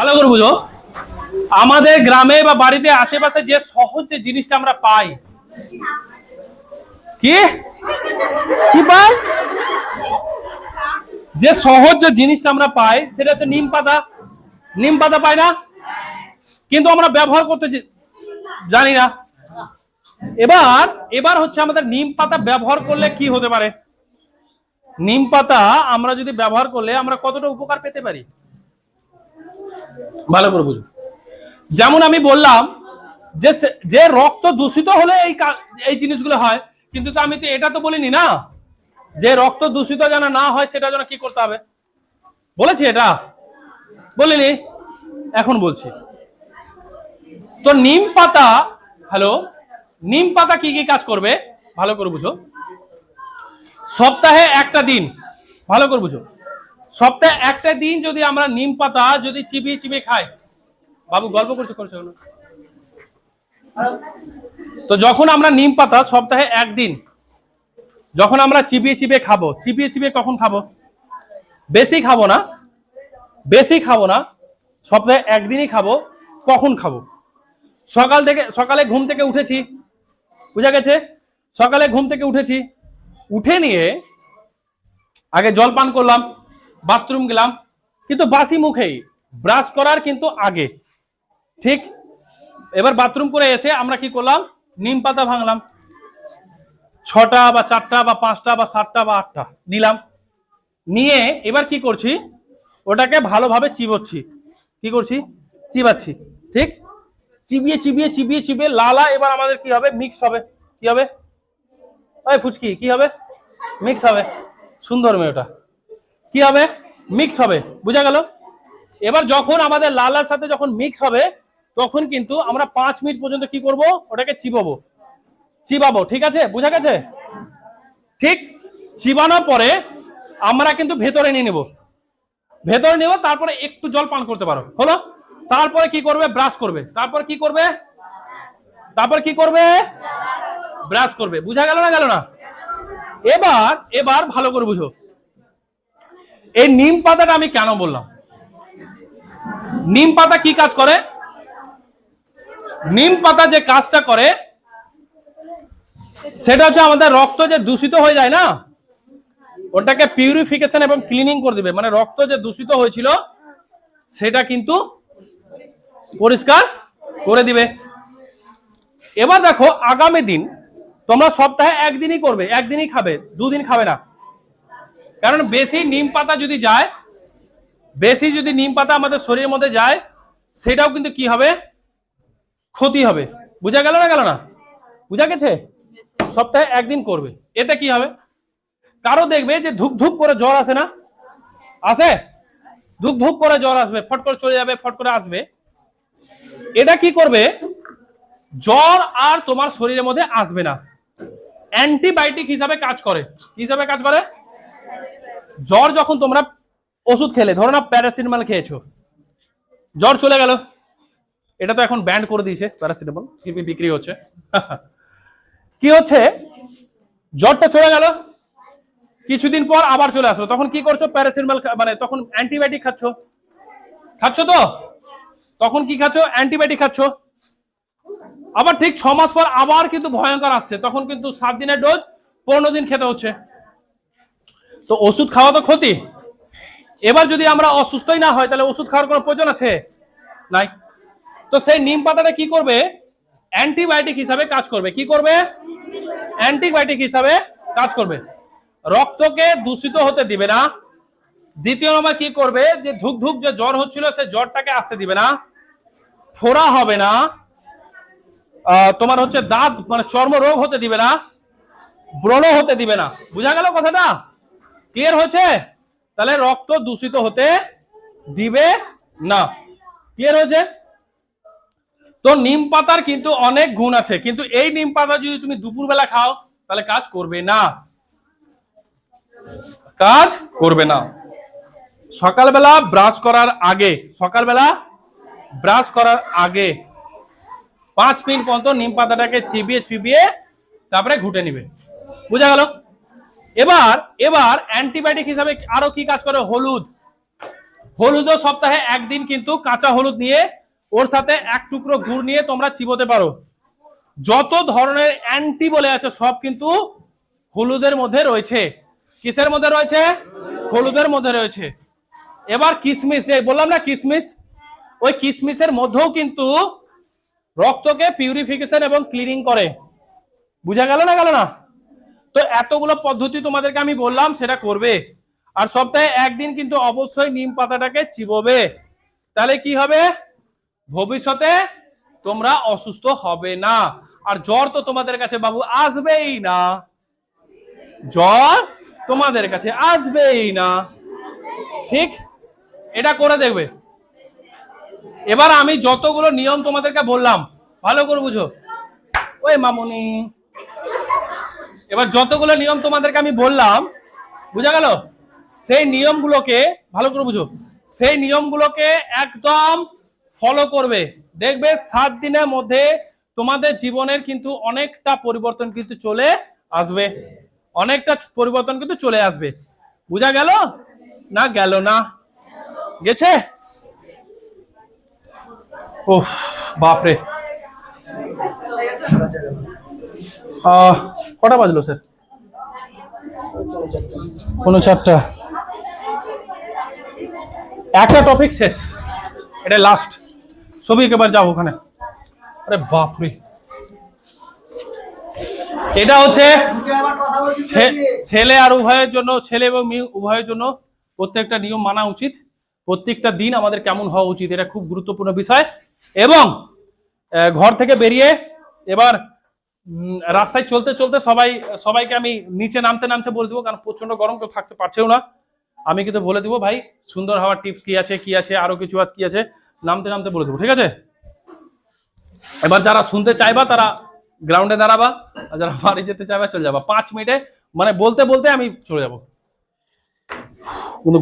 ভালো করে বুঝো। আমাদের গ্রামে বা বাড়িতে আশেপাশে যে সহজ যে জিনিসটা আমরা পাই, কি? কি পাই? যে সহজ যে জিনিসটা আমরা পাই, সেটা হচ্ছে নিম পাতা। নিম পাতা পাই না? কিন্তু আমরা ব্যবহার করতে জানি না। এবার এবার হচ্ছে আমাদের নিম পাতা ব্যবহার করলে কি হতে পারে? নিম পাতা আমরা যদি ব্যবহার করলে আমরা কতটা উপকার পেতে পারি? ভালো করে বুঝুন যেমন আমি বললাম যে যে রক্ত দূষিত হলে এই এই জিনিসগুলো হয়, কিন্তু আমি তো এটা তো বলিনি না? যে রক্ত দূষিত যেন না হয়, সেটা যেন কি করতে হবে? বলেছি এটা? বলিনি? এখন বলছি। তো নিম পাতা, হ্যালো? নিম পাতা কি কি কাজ করবে? ভালো করে বুঝো। সপ্তাহে একটা দিন। ভালো করে বুঝো। সপ্তাহে একটা দিন যদি আমরা নিম পাতা যদি চিবিয়ে চিবিয়ে খাই। বাবু, গল্প করছ করছ তো যখন আমরা নিম পাতা সপ্তাহে একদিন, যখন আমরা চিবিয়ে চিবিয়ে খাব, চিবিয়ে চিবিয়ে কখন খাব? বেশি খাব না, বেশি খাব না, সপ্তাহে একদিনই খাব, কখন খাব? সকাল থেকে, সকালে ঘুম থেকে উঠেছি, বুঝা গেছে? সকালে ঘুম থেকে উঠেছি, উঠে নিয়ে আগে জল পান করলাম বাথরুম গেলাম, কিন্তু বাসি মুখেই ব্রাশ করার কিন্তু আগে। ঠিক, এবার বাথরুম করে এসে আমরা কি করলাম, নিম পাতা ভাঙলাম। ছটা বা চারটা বা পাঁচটা বা সাতটা বা আটটা নিলাম। নিয়ে এবার কি করছি, ওটাকে ভালোভাবে চিবোচ্ছি। কি করছি? চিবাচ্ছি। ঠিক, চিবিয়ে চিবিয়ে চিবিয়ে চিবিয়ে লালা এবার আমাদের কি হবে? মিক্স হবে। কি হবে? ওই ফুচকি, কি হবে? মিক্স হবে। সুন্দর মেয়েটা। কি হবে? মিক্স হবে। বুঝা গেল? এবার যখন আমাদের লালার সাথে যখন মিক্স হবে, তখন কিন্তু আমরা পাঁচ মিনিট পর্যন্ত কি করব? ওটাকে চিবাবো। চিবাবো, ঠিক আছে? বুঝা গেছে? ঠিক চিবানোর পরে আমরা কিন্তু ভেতরে নিয়ে নেব। ভেতরে নেব, তারপরে একটু জল পান করতে পারো। হলো? তারপরে কি করবে? ব্রাশ করবে। তারপর কি করবে? তারপর কি করবে? ব্রাশ করবে। বুঝা গেল না গেল না? এবার এবার ভালো করে বুঝো। এই নিম পাতাটা আমি কেন বললাম? নিম পাতা কি কাজ করে? নিম পাতা যে কাজটা করে, সেটা হচ্ছে আমাদের রক্ত যে দূষিত হয়ে যায় না, ওটাকে পিউরিফিকেশন এবং ক্লিনিং করে দিবে। মানে রক্ত যে দূষিত হয়েছিল, সেটা কিন্তু পরিষ্কার করে দিবে। এবার দেখো, আগামী দিন তোমরা সপ্তাহে একদিনই করবে, একদিনই খাবে, দুদিন খাবে না। কারণ বেশি নিম পাতা যদি যায়, বেশি যদি নিম পাতা আমাদের শরীরের মধ্যে যায়, সেটাও কিন্তু কি হবে? ক্ষতি হবে। বুঝা গেল না গেল না? বুঝা গেছে? সপ্তাহে একদিন করবে। এতে কি হবে? কারও দেখবে যে ধুক ধুক করে জ্বর আসে না? আসে? ধুক ধুক করে জ্বর আসবে ফট করে চলে যাবে ফট করে আসবে। এটা কি করবে? জ্বর আর তোমার শরীরের মধ্যে আসবে না। অ্যান্টিবায়োটিক হিসাবে কাজ করে। হিসাবে কাজ করে? জ্বর যখন তোমরা ওষুধ খেলে, ধরো না প্যারাসিটামল খেয়েছো। জ্বর চলে গেল। এটা তো এখন ব্যান্ড করে দিয়েছে প্যারাসিটামল বিক্রি হচ্ছে। কি হচ্ছে? জ্বরটা চলে গেল। কিছুদিন পর আবার চলে আসলো। তখন কি করছ? প্যারাসিটামল মানে তখন অ্যান্টিবায়োটিক খাচ্ছ। খাচ্ছ তো? তখন কি খাচ্ছ? অ্যান্টিবায়োটিক খাচ্ছ। আবার ঠিক ছ মাস পর আবার কিন্তু ভয়ঙ্কর আসছে। তখন কিন্তু সাত দিনের ডোজ পনেরো দিন খেতে হচ্ছে। তো ওষুধ খাওয়া তো ক্ষতি। এবার যদি আমরা অসুস্থই না হয়, তাহলে ওষুধ খাওয়ার কোনো প্রয়োজন আছে? নাই। তো সেই নিম পাতাটা কি করবে? অ্যান্টিবায়োটিক হিসাবে কাজ করবে। কি করবে? অ্যান্টিবায়োটিক হিসাবে কাজ করবে। রক্তকে দূষিত হতে দিবে না। দ্বিতীয় নম্বর কি করবে? যে ধুক ধুক যে জ্বর হচ্ছিল সে জ্বরটাকে আসতে দিবে না। ফোড়া হবে না। তোমার হচ্ছে দাঁত মানে চর্ম রোগ হতে দিবে না। ব্রণ হতে দিবে না। বুঝা গেল কথাটা? ক্লিয়ার হয়েছে? তাহলে রক্ত দূষিত হতে দিবে না। ক্লিয়ার হয়েছে? তো নিম পাতার কিন্তু অনেক গুণ আছে, কিন্তু এই নিম পাতা যদি তুমি দুপুরবেলা খাও, তাহলে কাজ করবে না। কাজ করবে না। সকালবেলা ব্রাশ করার আগে, সকালবেলা ব্রাশ করার আগে পাঁচ মিনিট পর্যন্ত নিম পাতাটাকে চিবিয়ে চিবিয়ে তারপরে ঘুটে নিবে। বুঝা গেল? এবার এবার অ্যান্টিবায়োটিক হিসাবে আরও কি কাজ করে? হলুদ। হলুদও সপ্তাহে একদিন কিন্তু কাঁচা হলুদ নিয়ে ওর সাথে এক টুকরো গুড় নিয়ে তোমরা চিবোতে পারো। যত ধরনের অ্যান্টি বলে আছে, সব কিন্তু হলুদের মধ্যে রয়েছে। কিসের মধ্যে রয়েছে? হলুদের মধ্যে রয়েছে। এবার কিসমিস বললাম না কিসমিস? ওই কিসমিসের মধ্যেও কিন্তু রক্তকে পিউরিফিকেশন এবং ক্লিনিং করে। বুঝা গেল না গেল না? তো এতগুলো পদ্ধতি তোমাদেরকে আমি বললাম, সেটা করবে। আর সপ্তাহে একদিন কিন্তু অবশ্যই নিম পাতাটাকে চিবোবে। তাহলে কি হবে? ভবিষ্যতে তোমরা অসুস্থ হবে না। আর জ্বর তো তোমাদের কাছে বাবু আসবেই না। জ্বর তোমাদের কাছে আসবেই না। ঠিক? এটা করে দেখবে। এবার আমি যতগুলো নিয়ম তোমাদেরকে বললাম, ভালো করে বুঝো। ওই মামুনি। এবার যতগুলো নিয়ম তোমাদেরকে আমি বললাম বুঝা গেল? সেই নিয়মগুলোকে ভালো করে বুঝো সেই নিয়মগুলোকে একদম ফলো করবে। দেখবে সাত দিনের মধ্যে তোমাদের জীবনের কিন্তু অনেকটা পরিবর্তন কিন্তু চলে আসবে। অনেকটা পরিবর্তন কিন্তু চলে আসবে। বুঝা গেল না গেল না? গেছে? উফ বাপরে। আহ, কটা বাজলো স্যার কোনো চারটা। একটা টপিক শেষ। এটা লাস্ট ছবি এবার যাও ওখানে। আরে বাপরে। এটা হচ্ছে ছেলে আর উভয়ের জন্য, ছেলে এবং মেয়ে উভয়ের জন্য প্রত্যেকটা নিয়ম মানা উচিত। প্রত্যেকটা দিন আমাদের কেমন হওয়া উচিত, এটা খুব গুরুত্বপূর্ণ বিষয়। এবং ঘর থেকে বেরিয়ে এবার রাস্তায় চলতে চলতে সবাই, সবাইকে আমি নিচে নামতে নামতে বলে দেবো, কারণ প্রচণ্ড গরম, কেউ থাকতে পারছেও না। আমি কিন্তু বলে দিব, ভাই, সুন্দর হওয়ার টিপস কি আছে কি আছে, আরও কিছু আছে, কি আছে, নামতে নামতে বলে দেবো, ঠিক আছে? এবার যারা শুনতে চাইবা, তারা গ্রাউন্ডে দাঁড়াবা, আর যারা বাড়ি যেতে চাইবা, চলে যাবা। পাঁচ মিনিটে মানে বলতে বলতে আমি চলে যাব। কিন্তু